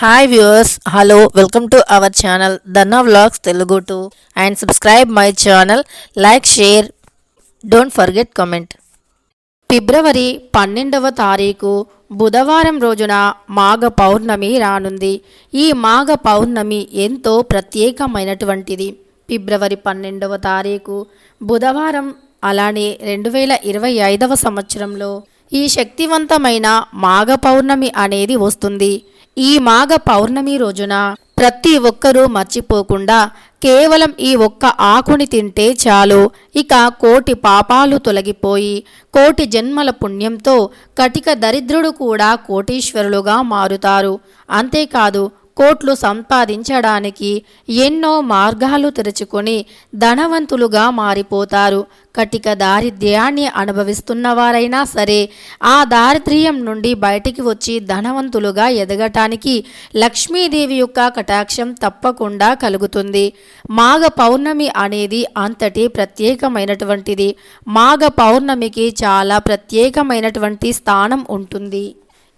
Hi viewers hello welcome to our channel Danna vlogs Telugu to and subscribe my channel like share don't forget comment ఫిబ్రవరి పన్నెండవ తారీఖు బుధవారం రోజున మాఘ పౌర్ణమి రానుంది. ఈ మాఘ పౌర్ణమి ఎంతో ప్రత్యేకమైనటువంటిది. ఫిబ్రవరి పన్నెండవ తారీఖు బుధవారం అలానే రెండు వేల ఇరవై ఐదవ సంవత్సరంలో ఈ శక్తివంతమైన మాఘ పౌర్ణమి అనేది వస్తుంది. ఈ మాఘ పౌర్ణమి రోజున ప్రతి ఒక్కరూ మర్చిపోకుండా కేవలం ఈ ఒక్క ఆకుని తింటే చాలు. ఇక కోటి పాపాలు తొలగిపోయి కోటి జన్మల పుణ్యంతో కటిక దరిద్రుడు కూడా కోటీశ్వరులుగా మారుతారు. అంతేకాదు కోట్లు సంపాదించడానికి ఎన్నో మార్గాలు తెరుచుకొని ధనవంతులుగా మారిపోతారు. కటిక దారిద్ర్యాన్ని అనుభవిస్తున్న వారైనా సరే ఆ దారిద్ర్యం నుండి బయటికి వచ్చి ధనవంతులుగా ఎదగటానికి లక్ష్మీదేవి యొక్క కటాక్షం తప్పకుండా కలుగుతుంది. మాఘ పౌర్ణమి అనేది అంతటి ప్రత్యేకమైనటువంటిది. మాఘ పౌర్ణమికి చాలా ప్రత్యేకమైనటువంటి స్థానం ఉంటుంది.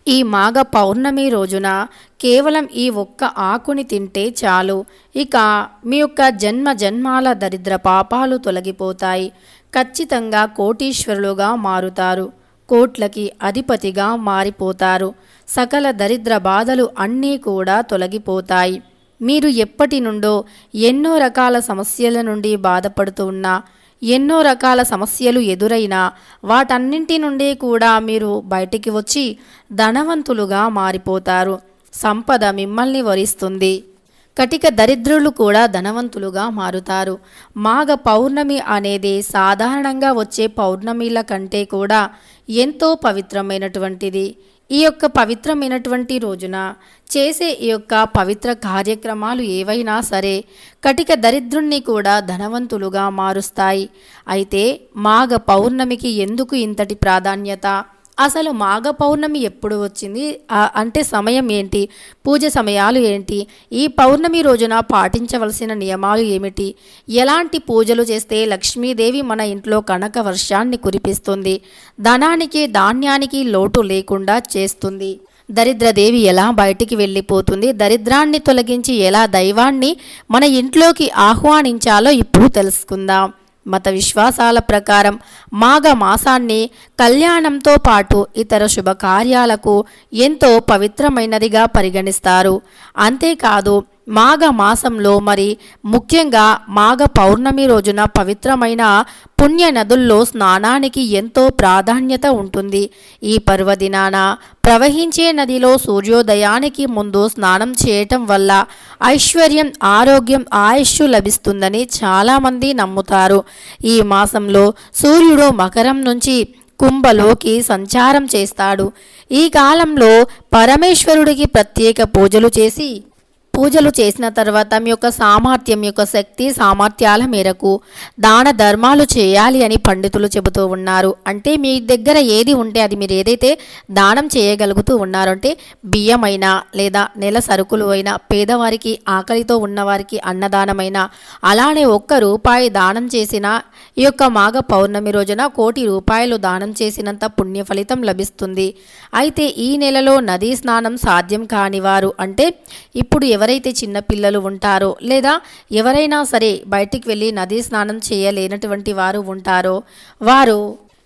ఈ మాఘ పౌర్ణమి రోజున కేవలం ఈ ఒక్క ఆకుని తింటే చాలు. ఇక మీ యొక్క జన్మ జన్మాల దరిద్ర పాపాలు తొలగిపోతాయి. ఖచ్చితంగా కోటీశ్వరులుగా మారుతారు. కోట్లకి అధిపతిగా మారిపోతారు. సకల దరిద్ర బాధలు అన్నీ కూడా తొలగిపోతాయి. మీరు ఎప్పటి నుండో ఎన్నో రకాల సమస్యల నుండి బాధపడుతూ ఉన్నా ఎన్నో రకాల సమస్యలు ఎదురైనా వాటన్నింటి నుండి కూడా మీరు బయటికి వచ్చి ధనవంతులుగా మారిపోతారు. సంపద మిమ్మల్ని వరిస్తుంది. కటిక దరిద్రులు కూడా ధనవంతులుగా మారుతారు. మాఘ పౌర్ణమి అనేది సాధారణంగా వచ్చే పౌర్ణమిల కంటే కూడా ఎంతో పవిత్రమైనటువంటిది. ఈ యొక్క పవిత్రమైనటువంటి రోజున చేసే ఈ యొక్క పవిత్ర కార్యక్రమాలు ఏవైనా సరే కటిక దరిద్రుణ్ణి కూడా ధనవంతులుగా మారుస్తాయి. అయితే మాఘ పౌర్ణమికి ఎందుకు ఇంతటి ప్రాధాన్యత? అసలు మాఘ పౌర్ణమి ఎప్పుడు వచ్చింది? అంటే సమయం ఏంటి? పూజ సమయాలు ఏంటి? ఈ పౌర్ణమి రోజున పాటించవలసిన నియమాలు ఏమిటి? ఎలాంటి పూజలు చేస్తే లక్ష్మీదేవి మన ఇంట్లో కనక వర్షాన్ని కురిపిస్తుంది? ధనానికి ధాన్యానికి లోటు లేకుండా చేస్తుంది. దరిద్రదేవి ఎలా బయటికి వెళ్ళిపోతుంది? దరిద్రాన్ని తొలగించి ఎలా దైవాన్ని మన ఇంట్లోకి ఆహ్వానించాలో ఇప్పుడు తెలుసుకుందాం. మత విశ్వాసాల ప్రకారం మాఘ మాసాన్ని కళ్యాణంతో పాటు ఇతర శుభకార్యాలకు ఎంతో పవిత్రమైనదిగా పరిగణిస్తారు. అంతేకాదు మాఘ మాసంలో మరి ముఖ్యంగా మాఘ పౌర్ణమి రోజున పవిత్రమైన పుణ్య నదుల్లో స్నానానికి ఎంతో ప్రాధాన్యత ఉంటుంది. ఈ పర్వదినాన ప్రవహించే నదిలో సూర్యోదయానికి ముందు స్నానం చేయటం వల్ల ఐశ్వర్యం ఆరోగ్యం ఆయుష్ లభిస్తుందని చాలామంది నమ్ముతారు. ఈ మాసంలో సూర్యుడు మకరం నుంచి కుంభలోకి సంచారం చేస్తాడు. ఈ కాలంలో పరమేశ్వరుడికి ప్రత్యేక పూజలు చేసి పూజలు చేసిన తర్వాత మీ యొక్క సామర్థ్యం యొక్క శక్తి సామర్థ్యాల మేరకు దాన ధర్మాలు చేయాలి అని పండితులు చెబుతూ ఉన్నారు. అంటే మీ దగ్గర ఏది ఉంటే అది మీరు ఏదైతే దానం చేయగలుగుతూ ఉన్నారో అంటే బియ్యమైనా లేదా నెల సరుకులు అయినా పేదవారికి ఆకలితో ఉన్నవారికి అన్నదానమైనా అలానే ఒక్క రూపాయి దానం చేసిన ఈ యొక్క మాఘ పౌర్ణమి రోజున కోటి రూపాయలు దానం చేసినంత పుణ్య ఫలితం లభిస్తుంది. అయితే ఈ నెలలో నదీ స్నానం సాధ్యం కాని వారు అంటే ఇప్పుడు ఎవరైతే చిన్నపిల్లలు ఉంటారో లేదా ఎవరైనా సరే బయటికి వెళ్ళి నదీ స్నానం చేయలేనటువంటి వారు ఉంటారో వారు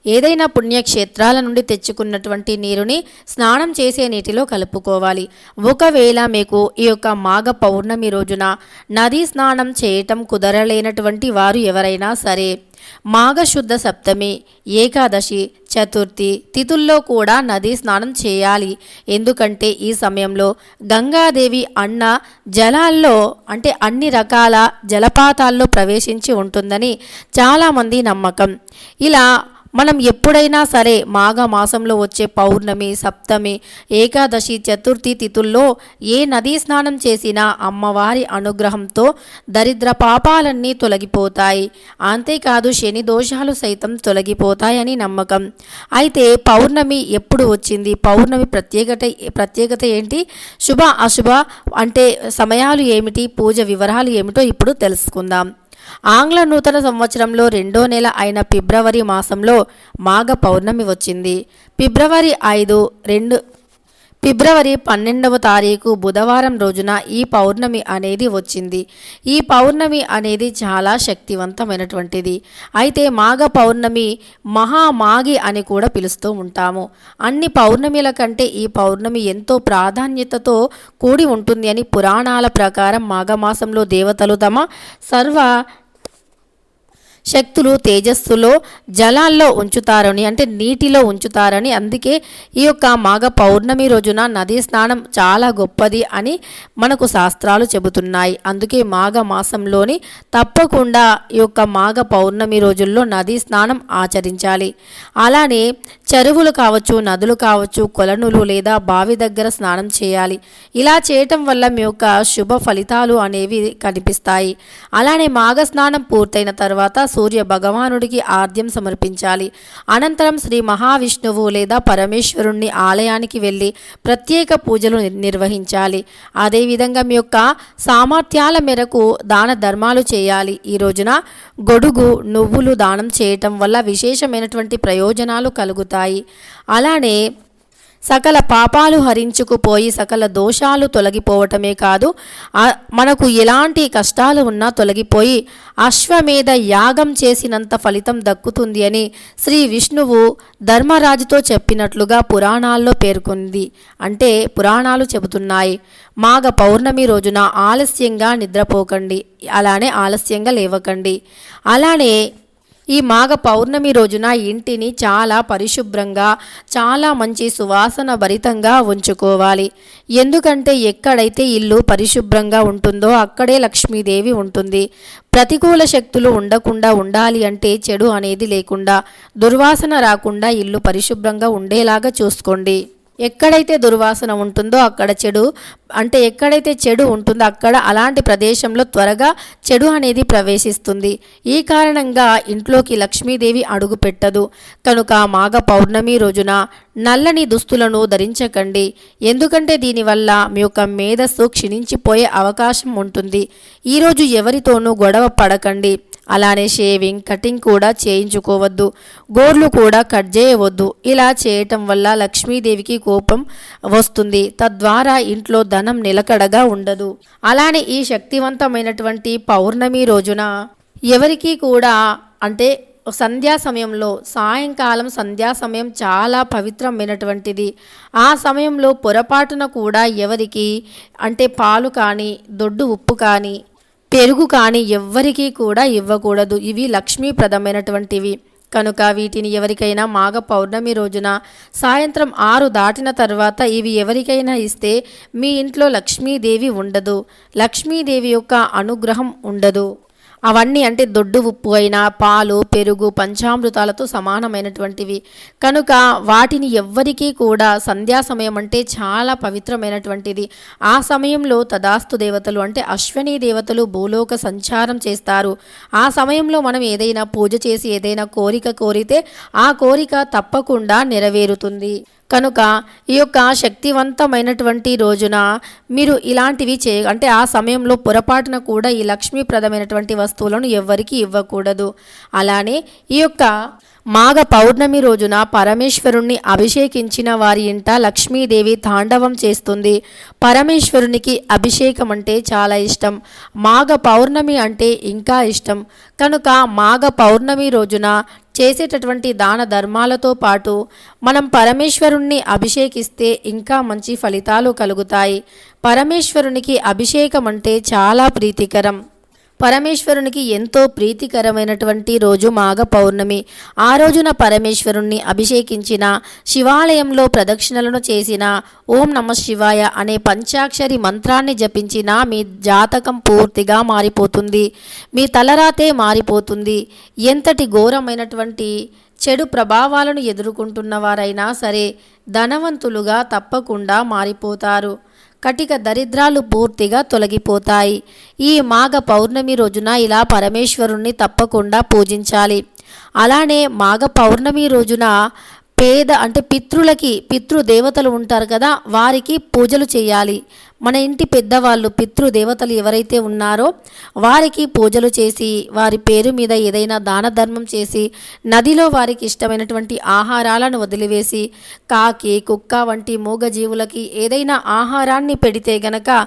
ఏదైనా పుణ్యక్షేత్రాల నుండి తెచ్చుకున్నటువంటి నీరుని స్నానం చేసే నీటిలో కలుపుకోవాలి. ఒకవేళ మీకు ఈ యొక్క మాఘ పౌర్ణమి రోజున నదీ స్నానం చేయటం కుదరలేనటువంటి వారు ఎవరైనా సరే మాఘశుద్ధ సప్తమి ఏకాదశి చతుర్థి తిథుల్లో కూడా నదీ స్నానం చేయాలి. ఎందుకంటే ఈ సమయంలో గంగాదేవి అన్న జలాల్లో అంటే అన్ని రకాల జలపాతాల్లో ప్రవేశించి ఉంటుందని చాలామంది నమ్మకం. ఇలా మనం ఎప్పుడైనా సరే మాఘ మాసంలో వచ్చే పౌర్ణమి సప్తమి ఏకాదశి చతుర్థి తిథుల్లో ఏ నదీ స్నానం చేసినా అమ్మవారి అనుగ్రహంతో దరిద్ర పాపాలన్నీ తొలగిపోతాయి. అంతేకాదు శని దోషాలు సైతం తొలగిపోతాయని నమ్మకం. అయితే పౌర్ణమి ఎప్పుడు వచ్చింది? పౌర్ణమి ప్రత్యేకత ప్రత్యేకత ఏంటి? శుభ అశుభ అంటే సమయాలు ఏమిటి? పూజ వివరాలు ఏమిటో ఇప్పుడు తెలుసుకుందాం. ఆంగ్ల నూతన సంవత్సరంలో రెండో నెల అయిన ఫిబ్రవరి మాసంలో మాఘ పౌర్ణమి వచ్చింది. ఫిబ్రవరి ఐదు రెండు ఫిబ్రవరి పన్నెండవ తారీఖు బుధవారం రోజున ఈ పౌర్ణమి అనేది వచ్చింది. ఈ పౌర్ణమి అనేది చాలా శక్తివంతమైనటువంటిది. అయితే మాఘ పౌర్ణమి మహామాగి అని కూడా పిలుస్తూ ఉంటాము. అన్ని పౌర్ణమిల కంటే ఈ పౌర్ణమి ఎంతో ప్రాధాన్యతతో కూడి ఉంటుంది అని పురాణాల ప్రకారం మాఘమాసంలో దేవతలు తమ సర్వ శక్తులు తేజస్సులో జలాల్లో ఉంచుతారని అంటే నీటిలో ఉంచుతారని అందుకే ఈ యొక్క మాఘ పౌర్ణమి రోజున నదీ స్నానం చాలా గొప్పది అని మనకు శాస్త్రాలు చెబుతున్నాయి. అందుకే మాఘ మాసంలోని తప్పకుండా ఈ యొక్క మాఘ పౌర్ణమి రోజుల్లో నదీ స్నానం ఆచరించాలి. అలానే చెరువులు కావచ్చు నదులు కావచ్చు కొలనులు లేదా బావి దగ్గర స్నానం చేయాలి. ఇలా చేయటం వల్ల మీ యొక్క శుభ ఫలితాలు అనేవి కనిపిస్తాయి. అలానే మాఘ స్నానం పూర్తయిన తర్వాత సూర్య భగవానుడికి ఆద్యం సమర్పించాలి. అనంతరం శ్రీ మహావిష్ణువు లేదా పరమేశ్వరుణ్ణి ఆలయానికి వెళ్ళి ప్రత్యేక పూజలు నిర్వహించాలి. అదేవిధంగా మీ యొక్క సామర్థ్యాల మేరకు దాన ధర్మాలు చేయాలి. ఈ రోజున గొడుగు నువ్వులు దానం చేయటం వల్ల విశేషమైనటువంటి ప్రయోజనాలు కలుగుతాయి. అలానే సకల పాపాలు హరించుకుపోయి సకల దోషాలు తొలగిపోవటమే కాదు మనకు ఎలాంటి కష్టాలు ఉన్నా తొలగిపోయి అశ్వమేధ యాగం చేసినంత ఫలితం దక్కుతుంది అని శ్రీ విష్ణువు ధర్మరాజుతో చెప్పినట్లుగా పురాణాల్లో పేర్కొంది. అంటే పురాణాలు చెబుతున్నాయి. మాఘ పౌర్ణమి రోజున ఆలస్యంగా నిద్రపోకండి. అలానే ఆలస్యంగా లేవకండి. అలానే ఈ మాఘ పౌర్ణమి రోజున ఇంటిని చాలా పరిశుభ్రంగా చాలా మంచి సువాసన భరితంగా ఉంచుకోవాలి. ఎందుకంటే ఎక్కడైతే ఇల్లు పరిశుభ్రంగా ఉంటుందో అక్కడే లక్ష్మీదేవి ఉంటుంది. ప్రతికూల శక్తులు ఉండకుండా ఉండాలి అంటే చెడు అనేది లేకుండా దుర్వాసన రాకుండా ఇల్లు పరిశుభ్రంగా ఉండేలాగా చూసుకోండి. ఎక్కడైతే దుర్వాసన ఉంటుందో అక్కడ చెడు అంటే ఎక్కడైతే చెడు ఉంటుందో అక్కడ అలాంటి ప్రదేశంలో త్వరగా చెడు అనేది ప్రవేశిస్తుంది. ఈ కారణంగా ఇంట్లోకి లక్ష్మీదేవి అడుగు పెట్టదు. కనుక మాఘ పౌర్ణమి రోజున నల్లని దుస్తులను ధరించకండి. ఎందుకంటే దీనివల్ల మీ యొక్క మేధస్సు క్షీణించిపోయే అవకాశం ఉంటుంది. ఈరోజు ఎవరితోనూ గొడవ పడకండి. అలానే షేవింగ్ కటింగ్ కూడా చేయించుకోవద్దు. గోర్లు కూడా కట్ చేయవద్దు. ఇలా చేయటం వల్ల లక్ష్మీదేవికి కోపం వస్తుంది. తద్వారా ఇంట్లో ధన నిలకడగా ఉండదు. అలానే ఈ శక్తివంతమైనటువంటి పౌర్ణమి రోజున ఎవరికీ కూడా అంటే సంధ్యా సమయంలో సాయంకాలం సంధ్యా సమయం చాలా పవిత్రమైనటువంటిది. ఆ సమయంలో పొరపాటున కూడా ఎవరికి అంటే పాలు కానీ దొడ్డు ఉప్పు కానీ పెరుగు కానీ ఎవ్వరికీ కూడా ఇవ్వకూడదు. ఇవి లక్ష్మీప్రదమైనటువంటివి. కనుక వీటిని ఎవరికైనా మాఘ పౌర్ణమి రోజున సాయంత్రం ఆరు దాటిన తర్వాత ఇవి ఎవరికైనా ఇస్తే మీ ఇంట్లో లక్ష్మీదేవి ఉండదు. లక్ష్మీదేవి యొక్క అనుగ్రహం ఉండదు. అవన్నీ అంటే దొడ్డు ఉప్పు అయినా పాలు పెరుగు పంచామృతాలతో సమానమైనటువంటివి. కనుక వాటిని ఎవ్వరికీ కూడా సంధ్యా సమయం అంటే చాలా పవిత్రమైనటువంటిది. ఆ సమయంలో తదాస్తు దేవతలు అంటే అశ్వనీ దేవతలు భూలోక సంచారం చేస్తారు. ఆ సమయంలో మనం ఏదైనా పూజ చేసి ఏదైనా కోరిక కోరితే ఆ కోరిక తప్పకుండా నెరవేరుతుంది. కనుక ఈ యొక్క శక్తివంతమైనటువంటి రోజున మీరు ఇలాంటివి చే అంటే ఆ సమయంలో పొరపాటున కూడా ఈ లక్ష్మీప్రదమైనటువంటి వస్తువులను ఎవ్వరికీ ఇవ్వకూడదు. అలానే ఈ యొక్క మాఘ పౌర్ణమి రోజున పరమేశ్వరుణ్ణి అభిషేకించిన వారి ఇంట లక్ష్మీదేవి తాండవం చేస్తుంది. పరమేశ్వరునికి అభిషేకం అంటే చాలా ఇష్టం. మాఘ పౌర్ణమి అంటే ఇంకా ఇష్టం. కనుక మాఘ పౌర్ణమి రోజున చేసేటటువంటి దాన ధర్మాలతో పాటు మనం పరమేశ్వరుణ్ణి అభిషేకిస్తే ఇంకా మంచి ఫలితాలు కలుగుతాయి. పరమేశ్వరునికి అభిషేకం అంటే చాలా ప్రీతికరం. పరమేశ్వరునికి ఎంతో ప్రీతికరమైనటువంటి రోజు మాఘ పౌర్ణమి. ఆ రోజున పరమేశ్వరుణ్ణి అభిషేకించిన శివాలయంలో ప్రదక్షిణలను చేసిన ఓం నమ శివాయ అనే పంచాక్షరి మంత్రాన్ని జపించిన మీ జాతకం పూర్తిగా మారిపోతుంది. మీ తలరాతే మారిపోతుంది. ఎంతటి ఘోరమైనటువంటి చెడు ప్రభావాలను ఎదుర్కొంటున్నవారైనా సరే ధనవంతులుగా తప్పకుండా మారిపోతారు. కటిక దరిద్రాలు పూర్తిగా తొలగిపోతాయి. ఈ మాఘ పౌర్ణమి రోజున ఇలా పరమేశ్వరుణ్ణి తప్పకుండా పూజించాలి. అలానే మాఘ పౌర్ణమి రోజున పేద అంటే పితృలకి పితృదేవతలు ఉంటారు కదా వారికి పూజలు చేయాలి. మన ఇంటి పెద్దవాళ్ళు పితృదేవతలు ఎవరైతే ఉన్నారో వారికి పూజలు చేసి వారి పేరు మీద ఏదైనా దాన ధర్మం చేసి నదిలో వారికి ఇష్టమైనటువంటి ఆహారాలను వదిలివేసి కాకి కుక్క వంటి మూగజీవులకి ఏదైనా ఆహారాన్ని పెడితే గనక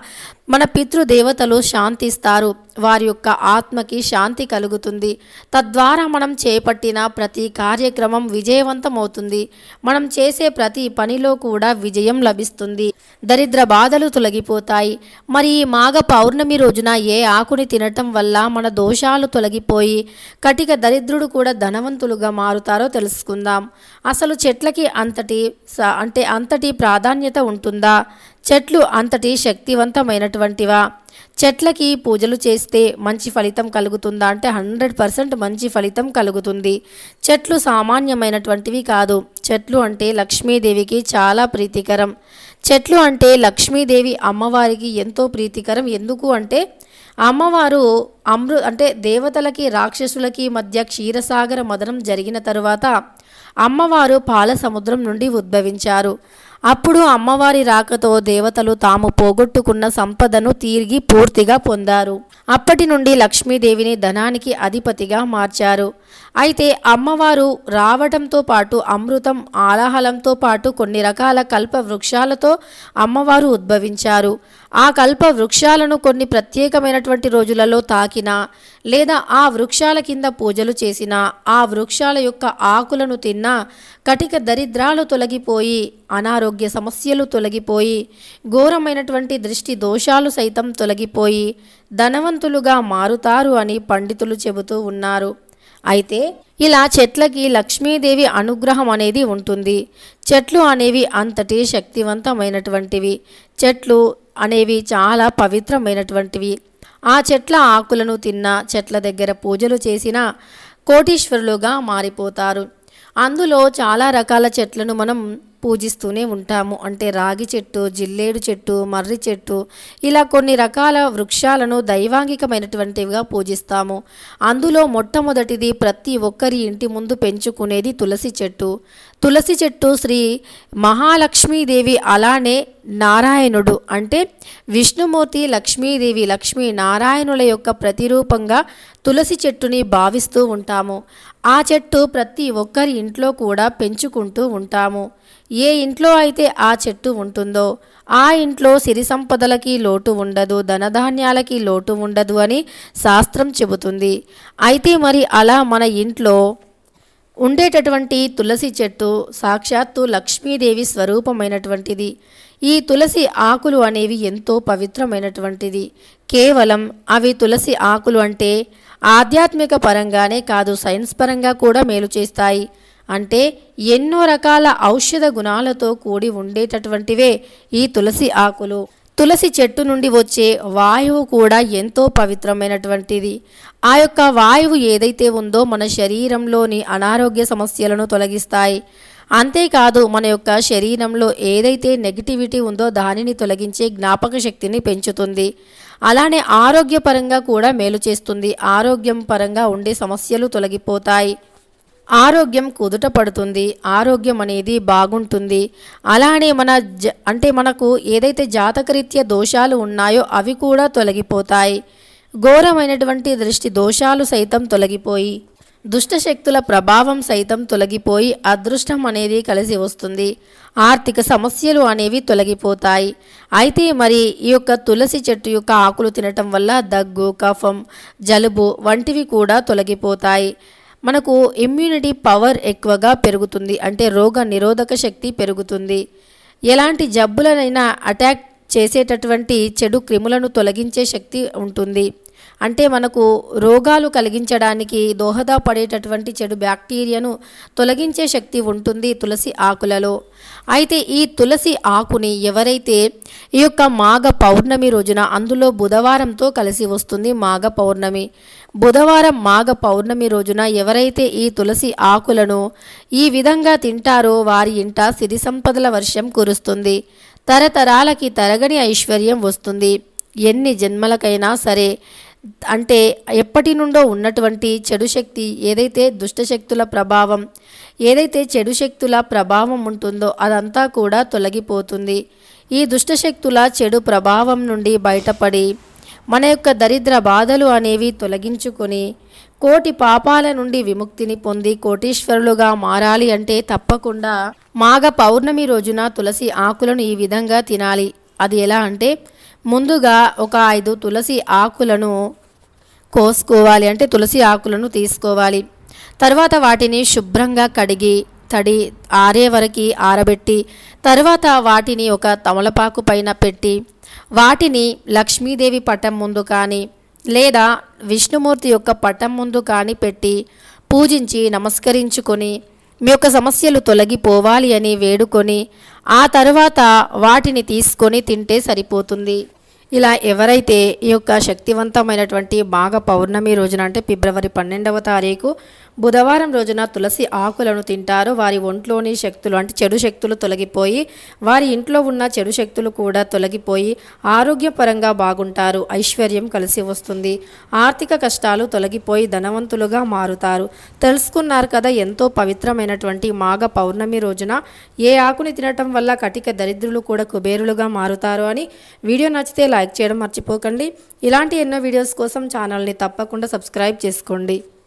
మన పితృదేవతలు శాంతిస్తారు. వారి యొక్క ఆత్మకి శాంతి కలుగుతుంది. తద్వారా మనం చేపట్టిన ప్రతి కార్యక్రమం విజయవంతమవుతుంది. మనం చేసే ప్రతి పనిలో కూడా విజయం లభిస్తుంది. దరిద్ర బాధలు తొలగి తొలగిపోతాయి. మరి ఈ మాఘ పౌర్ణమి రోజున ఏ ఆకుని తినటం వల్ల మన దోషాలు తొలగిపోయి కటిక దరిద్రుడు కూడా ధనవంతులుగా మారుతారో తెలుసుకుందాం. అసలు చెట్లకి అంతటి స- అంటే అంతటి ప్రాధాన్యత ఉంటుందా? చెట్లు అంతటి శక్తివంతమైనటువంటివా? చెట్లకి పూజలు చేస్తే మంచి ఫలితం కలుగుతుందా అంటే హండ్రెడ్ పర్సెంట్ మంచి ఫలితం కలుగుతుంది. చెట్లు సామాన్యమైనటువంటివి కాదు. చెట్లు అంటే లక్ష్మీదేవికి చాలా ప్రీతికరం. చెట్లు అంటే లక్ష్మీదేవి అమ్మవారికి ఎంతో ప్రీతికరం. ఎందుకు అంటే అమ్మవారు అమృ అంటే దేవతలకి రాక్షసులకి మధ్య క్షీరసాగర మదనం జరిగిన తరువాత అమ్మవారు పాల సముద్రం నుండి ఉద్భవించారు. అప్పుడు అమ్మవారి రాకతో దేవతలు తాము పోగొట్టుకున్న సంపదను తిరిగి పూర్తిగా పొందారు. అప్పటి నుండి లక్ష్మీదేవిని ధనానికి అధిపతిగా మార్చారు. అయితే అమ్మవారు రావడంతో పాటు అమృతం ఆలాహలంతో పాటు కొన్ని రకాల కల్ప వృక్షాలతో అమ్మవారు ఉద్భవించారు. ఆ కల్ప వృక్షాలను కొన్ని ప్రత్యేకమైనటువంటి రోజులలో తాకినా లేదా ఆ వృక్షాల కింద పూజలు చేసినా ఆ వృక్షాల యొక్క ఆకులను తిన్నా కటిక దరిద్రాలు తొలగిపోయి అనారోగ్య సమస్యలు తొలగిపోయి ఘోరమైనటువంటి దృష్టి దోషాలు సైతం తొలగిపోయి ధనవంతులుగా మారుతారు అని పండితులు చెబుతూ ఉన్నారు. అయితే ఇలా చెట్లకి లక్ష్మీదేవి అనుగ్రహం అనేది ఉంటుంది. చెట్లు అనేవి అంతటి శక్తివంతమైనటువంటివి. చెట్లు అనేవి చాలా పవిత్రమైనటువంటివి. ఆ చెట్ల ఆకులను తిన్న చెట్ల దగ్గర పూజలు చేసిన కోటీశ్వరులుగా మారిపోతారు. అందులో చాలా రకాల చెట్లను మనం పూజిస్తూనే ఉంటాము. అంటే రాగి చెట్టు జిల్లేడు చెట్టు మర్రి చెట్టు ఇలా కొన్ని రకాల వృక్షాలను దైవాంగికమైనటువంటివిగా పూజిస్తాము. అందులో మొట్టమొదటిది ప్రతి ఒక్కరి ఇంటి ముందు పెంచుకునేది తులసి చెట్టు. తులసి చెట్టు శ్రీ మహాలక్ష్మీదేవి అలానే నారాయణుడు అంటే విష్ణుమూర్తి లక్ష్మీదేవి లక్ష్మీ నారాయణుల యొక్క ప్రతిరూపంగా తులసి చెట్టుని భావిస్తూ ఉంటాము. ఆ చెట్టు ప్రతి ఒక్కరి ఇంట్లో కూడా పెంచుకుంటూ ఉంటాము. ఏ ఇంట్లో అయితే ఆ చెట్టు ఉంటుందో ఆ ఇంట్లో సిరి సంపదలకి లోటు ఉండదు ధనధాన్యాలకి లోటు ఉండదు అని శాస్త్రం చెబుతుంది. అయితే మరి అలా మన ఇంట్లో ఉండేటటువంటి తులసి చెట్టు సాక్షాత్తు లక్ష్మీదేవి స్వరూపమైనటువంటిది. ఈ తులసి ఆకులు అనేవి ఎంతో పవిత్రమైనటువంటిది. కేవలం అవి తులసి ఆకులు అంటే ఆధ్యాత్మిక పరంగానే కాదు సైన్స్ పరంగా కూడా మేలు చేస్తాయి. అంటే ఎన్నో రకాల ఔషధ గుణాలతో కూడి ఉండేటటువంటివే ఈ తులసి ఆకులు. తులసి చెట్టు నుండి వచ్చే వాయువు కూడా ఎంతో పవిత్రమైనటువంటిది. ఆ యొక్క వాయువు ఏదైతే ఉందో మన శరీరంలోని అనారోగ్య సమస్యలను తొలగిస్తాయి. అంతేకాదు మన యొక్క శరీరంలో ఏదైతే నెగిటివిటీ ఉందో దానిని తొలగించే జ్ఞాపక శక్తిని పెంచుతుంది. అలానే ఆరోగ్యపరంగా కూడా మేలు చేస్తుంది. ఆరోగ్యం పరంగా ఉండే సమస్యలు తొలగిపోతాయి. ఆరోగ్యం కుదుట పడుతుంది ఆరోగ్యం అనేది బాగుంటుంది. అలానే మన జ అంటే మనకు ఏదైతే జాతకరీత్యా దోషాలు ఉన్నాయో అవి కూడా తొలగిపోతాయి. ఘోరమైనటువంటి దృష్టి దోషాలు సైతం తొలగిపోయి దుష్టశక్తుల ప్రభావం సైతం తొలగిపోయి అదృష్టం అనేది కలిసి వస్తుంది. ఆర్థిక సమస్యలు అనేవి తొలగిపోతాయి. అయితే మరి ఈ యొక్క తులసి చెట్టు యొక్క ఆకులు తినటం వల్ల దగ్గు కఫం జలుబు వంటివి కూడా తొలగిపోతాయి. మనకు ఇమ్యూనిటీ పవర్ ఎక్కువగా పెరుగుతుంది. అంటే రోగ నిరోధక శక్తి పెరుగుతుంది. ఎలాంటి జబ్బులనైనా అటాక్ చేసేటటువంటి చెడు క్రిములను తొలగించే శక్తి ఉంటుంది. అంటే మనకు రోగాలు కలిగించడానికి దోహదపడేటటువంటి చెడు బ్యాక్టీరియాను తొలగించే శక్తి ఉంటుంది తులసి ఆకులలో. అయితే ఈ తులసి ఆకుని ఎవరైతే ఈ యొక్క మాఘ పౌర్ణమి రోజున అందులో బుధవారంతో కలిసి వస్తుంది మాఘ పౌర్ణమి. బుధవారం మాఘ పౌర్ణమి రోజున ఎవరైతే ఈ తులసి ఆకులను ఈ విధంగా తింటారో వారి ఇంట సిరి సంపదల వర్షం కురుస్తుంది. తరతరాలకి తరగని ఐశ్వర్యం వస్తుంది. ఎన్ని జన్మలకైనా సరే అంటే ఎప్పటి నుండో ఉన్నటువంటి చెడు శక్తి ఏదైతే దుష్టశక్తుల ప్రభావం ఏదైతే చెడు శక్తుల ప్రభావం ఉంటుందో అదంతా కూడా తొలగిపోతుంది. ఈ దుష్టశక్తుల చెడు ప్రభావం నుండి బయటపడి మన యొక్క దరిద్ర బాధలు అనేవి తొలగించుకొని కోటి పాపాల నుండి విముక్తిని పొంది కోటీశ్వరులుగా మారాలి అంటే తప్పకుండా మాఘ పౌర్ణమి రోజున తులసి ఆకులను ఈ విధంగా తినాలి. అది ఎలా అంటే ముందుగా ఒక ఐదు తులసి ఆకులను కోసుకోవాలి. అంటే తులసి ఆకులను తీసుకోవాలి. తర్వాత వాటిని శుభ్రంగా కడిగి తడి ఆరే వరకు ఆరబెట్టి తర్వాత వాటిని ఒక తమలపాకు పైన పెట్టి వాటిని లక్ష్మీదేవి పటం ముందు కానీ లేదా విష్ణుమూర్తి యొక్క పటం ముందు కానీ పెట్టి పూజించి నమస్కరించుకొని మీ యొక్క సమస్యలు తొలగిపోవాలి అని వేడుకొని ఆ తర్వాత వాటిని తీసుకొని తింటే సరిపోతుంది. ఇలా ఎవరైతే ఈ యొక్క శక్తివంతమైనటువంటి మాఘ పౌర్ణమి రోజున అంటే ఫిబ్రవరి పన్నెండవ తారీఖు బుధవారం రోజున తులసి ఆకులను తింటారు. వారి ఒంట్లోని శక్తులు అంటే చెడు శక్తులు తొలగిపోయి వారి ఇంట్లో ఉన్న చెడు శక్తులు కూడా తొలగిపోయి ఆరోగ్యపరంగా బాగుంటారు. ఐశ్వర్యం కలిసి వస్తుంది. ఆర్థిక కష్టాలు తొలగిపోయి ధనవంతులుగా మారుతారు. తెలుసుకున్నారు కదా ఎంతో పవిత్రమైనటువంటి మాఘ పౌర్ణమి రోజున ఏ ఆకుని తినటం వల్ల కటిక దరిద్రులు కూడా కుబేరులుగా మారుతారు అని వీడియో నచ్చితే లైక్ చేయడం మర్చిపోకండి. ఇలాంటి ఎన్నో వీడియోస్ కోసం ఛానల్ని తప్పకుండా సబ్స్క్రైబ్ చేసుకోండి.